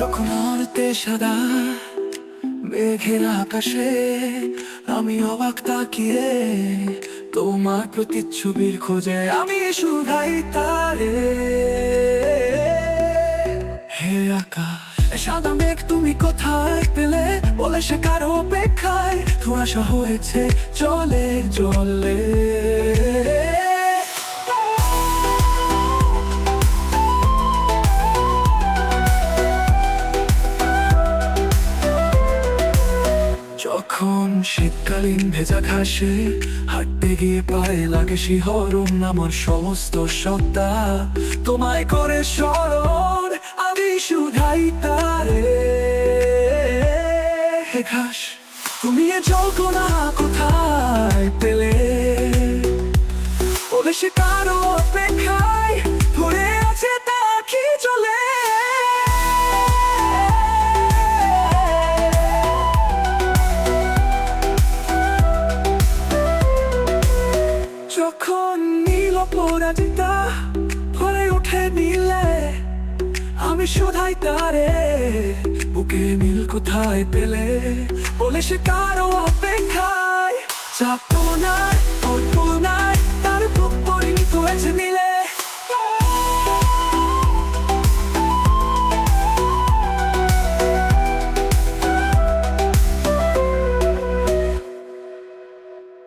যখন অর্থে সাদা মেঘের আকাশে আমি অবাক তাকিয়ে তোমার প্রতিচ্ছবির খোঁজে আমি শুধাই তারে। হে আকাশ সাদা মেঘ তুমি কোথায় পেলে? বলে সে কারও অপেক্ষায় ধোঁয়াশা হয়েছে চলে চলে যখন শীতকালীন ভেজা ঘাসে হাঁটতে গিয়ে পায়ে লাগে শিহরণ, আমার সমস্ত সত্তা তোমায় করে স্মরণ, আমি শুধাই তারে। ঘাস, তুমি এ জল্পনা কোথায় পেলে? বলে সে কারও অপেক্ষায় যখন নীল পরাজিতা ভরে ওঠে নীলে, আমি শোধাই তারে। বুকে নীল কোথায় পেলে? বলে সে কারও অপেক্ষায়। চাপ কল্পনায়